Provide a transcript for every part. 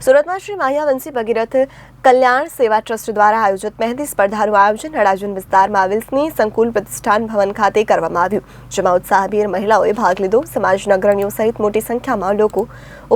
સુરતમાં શ્રી માહ્યાવંશી ભગીરથ કલ્યાણ સેવા ટ્રસ્ટ દ્વારા આયોજિત મહેંદી સ્પર્ધાનું આયોજન અડાજણ વિસ્તારમાં આવેલ સ્નેહ સંકુલ પ્રતિષ્ઠાન ભવન ખાતે કરવામાં આવ્યું, જેમાં ઉત્સાહભેર મહિલાઓએ ભાગ લીધો. સમાજના અગ્રણીઓ સહિત મોટી સંખ્યામાં લોકો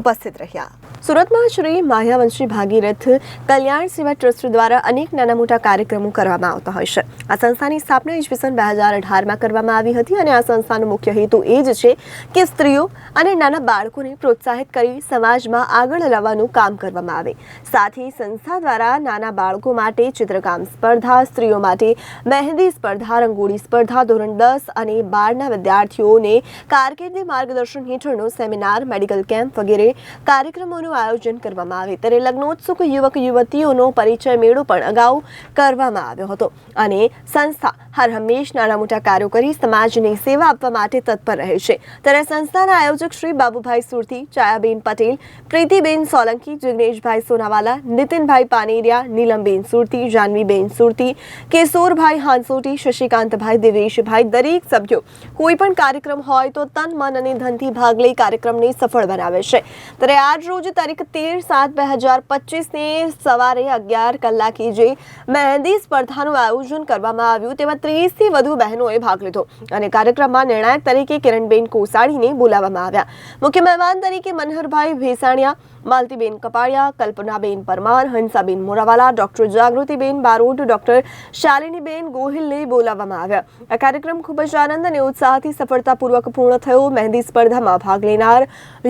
ઉપસ્થિત રહ્યા. સુરતમાં શ્રી માહ્યાવંશી ભાગીરથ કલ્યાણ સેવા ટ્રસ્ટ દ્વારા અનેક નાના મોટા કાર્યક્રમો કરવામાં આવતા હોય છે. આ સંસ્થાની સ્થાપના ઈસવીસન બે હજાર અઢારમાં કરવામાં આવી હતી અને આ સંસ્થાનો મુખ્ય હેતુ એ જ છે કે સ્ત્રીઓ અને નાના બાળકોને પ્રોત્સાહિત કરી સમાજમાં આગળ લાવવાનું કામ કરવામાં આવે. સાથે સંસ્થા દ્વારા નાના બાળકો માટે ચિત્રકામ સ્પર્ધા, સ્ત્રીઓ માટે મહેંદી સ્પર્ધા, રંગોળી સ્પર્ધા, ધોરણ દસ અને બારના વિદ્યાર્થીઓને કારકિર્દી માર્ગદર્શન હેઠળનો સેમિનાર, મેડિકલ કેમ્પ વગેરે કાર્યક્રમોનું આયોજન કરવામાં આવે. ત્યારે લગ્નોત્સુક યુવક યુવતીઓનો પરિચય મેળો પણ અગાઉ કરવામાં આવ્યો હતો અને સંસ્થા હર હંમેશ નાના મોટા કાર્યો કરી સમાજને સેવા આપવા માટે તત્પર રહે છે. ત્યારે સંસ્થાના આયોજક શ્રી બાબુભાઈ સુરતી ચાયાબેન પટેલ, પ્રીતિબેન સોલંકી, જિગ્નેશભાઈ સોનાવાલા, નીતિનભાઈ પાનેરિયા નીલમબેન સુરતી, જાનવીબેન સુરતી, કેશોરભાઈ હાંસોટી, શશિકાંતભાઈ દેવેશભાઈ દરેક સભ્યો કોઈ પણ કાર્યક્રમ હોય તો તન, મન અને ધનથી ભાગ લઈ કાર્યક્રમને સફળ બનાવે છે. ત્યારે આજ રોજ તારીખ તેર સાત બે હજાર પચીસને સવારે અગિયાર કલાકે જે મહેંદી સ્પર્ધાનું આયોજન કરવામાં આવ્યું તેમાં ત્રીસથી વધુ બહેનોએ ભાગ લીધો અને કાર્યક્રમમાં નિર્ણાયક તરીકે કિરણબેન કોસાળીને બોલાવવામાં આવ્યા. મુખ્ય મહેમાન તરીકે મનહરભાઈ ભેસાણિયા, માલતીબેન કપાળિયા, કલ્પનાબેન પરમાર, હંસાબેન મોરાવાલા, ડોક્ટર જાગૃતિબેન બારોટ ડોક્ટર શાલિનીબેન ગોહિલને બોલાવવામાં આવ્યા. આ કાર્યક્રમ ખૂબ જ આનંદ અને ઉત્સાહથી સફળતાપૂર્વક પૂર્ણ થયો. મહેંદી સ્પર્ધામાં ભાગ લેનાર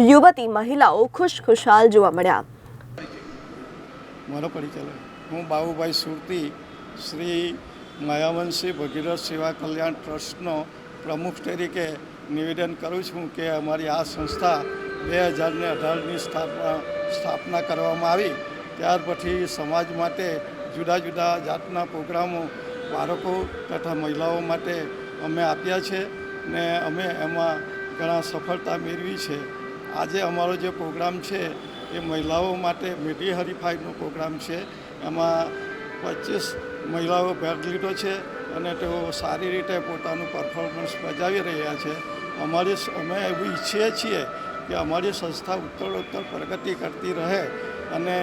યુવતી મહિલાઓ ખુશ ખુશાલ જોવા મળ્યા. હું બાબુભાઈ સુરતી, શ્રી માયાવંશી ભગીરથ સેવા કલ્યાણ ટ્રસ્ટનો પ્રમુખ તરીકે નિવેદન કરું છું કે અમારી આ સંસ્થા બે હજારને અઢારની સ્થાપના સ્થાપના કરવામાં આવી. ત્યાર પછી સમાજ માટે જુદા જુદા જાતના પ્રોગ્રામો બાળકો તથા મહિલાઓ માટે અમે આપ્યા છે ને અમે એમાં ઘણા સફળતા મેળવી છે. આજે અમારો જે પ્રોગ્રામ છે એ મહિલાઓ માટે મેડી હરીફાઈનો પ્રોગ્રામ છે. એમાં પચીસ મહિલાઓ ભાગ લીધો છે અને તેઓ સારી રીતે પોતાનું પરફોર્મન્સ બજાવી રહ્યા છે. અમારી અમે એવું ઈચ્છીએ છીએ કે અમારી સંસ્થા ઉત્તરોત્તર પ્રગતિ કરતી રહે અને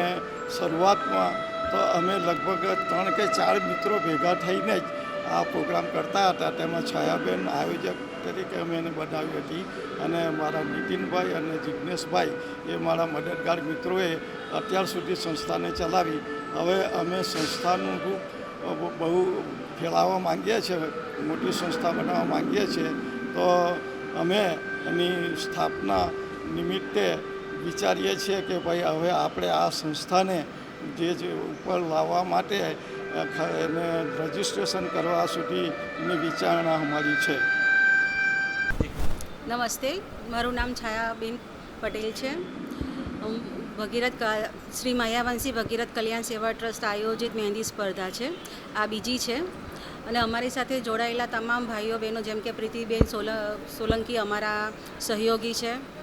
શરૂઆતમાં તો અમે લગભગ ત્રણ કે ચાર મિત્રો ભેગા થઈને જ આ પ્રોગ્રામ કરતા હતા. તેમાં છાયાબેન આયોજક તરીકે અમે એને બનાવી હતી અને મારા નીતિનભાઈ અને જિજ્ઞેશભાઈ એ મારા મદદગાર મિત્રોએ અત્યાર સુધી સંસ્થાને ચલાવી. હવે અમે સંસ્થાનું રૂપ બહુ ફેલાવવા માંગીએ છીએ મોટી સંસ્થા બનાવવા માંગીએ છીએ તો અમે એની સ્થાપના નિમિત્તે વિચારીએ છીએ કે ભાઈ હવે આપણે આ સંસ્થાને જે ઉપર લાવવા માટે એને રજિસ્ટ્રેશન કરવા સુધીની વિચારણા અમારી છે. નમસ્તે. મારું નામ છાયાબેન પટેલ છે. ભગીરથ શ્રી માયાવંશી ભગીરથ કલ્યાણ સેવા ટ્રસ્ટ આયોજિત મહેંદી સ્પર્ધા છે. આ બીજી છે. અને અમારી સાથે જોડાયેલા તમામ ભાઈઓ બહેનો, જેમ કે પ્રીતિબેન સોલ, સોલંકી અમારા સહયોગી છે.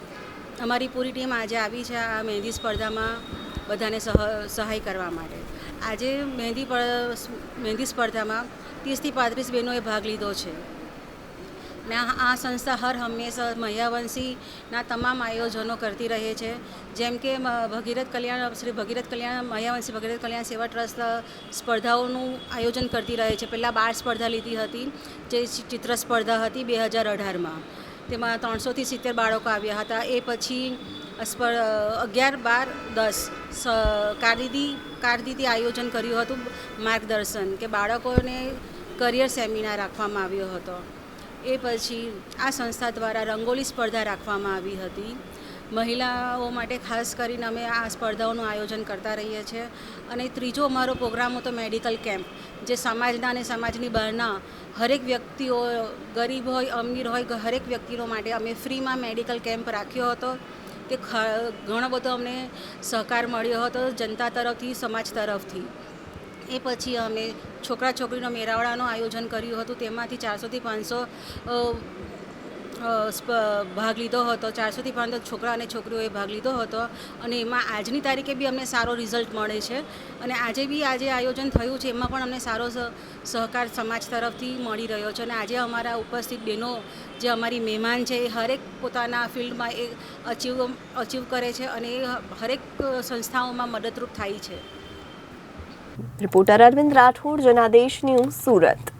અમારી પૂરી ટીમ આજે આવી છે આ મહેંદી સ્પર્ધામાં બધાને સહ, સહાય કરવા માટે. આજે મહેંદી મહેંદી સ્પર્ધામાં ત્રીસથી પાંત્રીસ બહેનોએ ભાગ લીધો છે. ને આ સંસ્થા હર હંમેશા મહ્યાવંશીના તમામ આયોજનો કરતી રહે છે. જેમ કે ભગીરથ કલ્યાણ, શ્રી ભગીરથ કલ્યાણ, મહ્યાવંશી ભગીરથ કલ્યાણ સેવા ટ્રસ્ટ સ્પર્ધાઓનું આયોજન કરતી રહે છે. પહેલાં બાર સ્પર્ધા લીધી હતી, જે ચિત્ર સ્પર્ધા હતી બે હજાર અઢારમાં. તેમાં ત્રણસોથી સિત્તેર બાળકો આવ્યા હતા. એ પછી અગિયાર બાર દસ કારદીદી કારકિર્દી આયોજન કર્યું હતું માર્ગદર્શન કે બાળકોને કરિયર સેમિનાર રાખવામાં આવ્યો હતો. એ પછી આ સંસ્થા દ્વારા રંગોલી સ્પર્ધા રાખવામાં આવી હતી. મહિલાઓ માટે ખાસ કરીને અમે આ સ્પર્ધાઓનું આયોજન કરતા રહીએ છીએ. અને ત્રીજો અમારો પ્રોગ્રામ હતો મેડિકલ કેમ્પ, જે સમાજના અને સમાજની બહારના હરેક વ્યક્તિઓ, ગરીબ હોય, અમીર હોય હરેક વ્યક્તિઓ માટે અમે ફ્રીમાં મેડિકલ કેમ્પ રાખ્યો હતો. તે ઘણો બધો અમને સહકાર મળ્યો હતો જનતા તરફથી, સમાજ તરફથી. એ પછી અમે છોકરા છોકરીનો મેળાવડાનું આયોજન કર્યું હતું. તેમાંથી ચારસોથી પાંચસો ભાગ લીધો હતો. ચારસોથી પાંચ છોકરા અને છોકરીઓએ ભાગ લીધો હતો અને એમાં આજની તારીખે બી અમને સારો રિઝલ્ટ મળે છે. અને આજે બી આજે આયોજન થયું છે, એમાં પણ અમને સારો સહકાર સમાજ તરફથી મળી રહ્યો છે. અને આજે અમારા ઉપસ્થિત બહેનો, જે અમારી મહેમાન છે, એ હરેક પોતાના ફિલ્ડમાં એ અચીવ અચીવ કરે છે અને એ હરેક સંસ્થાઓમાં મદદરૂપ થાય છે. Reporter Arvind Rathod, Janadesh news, Surat.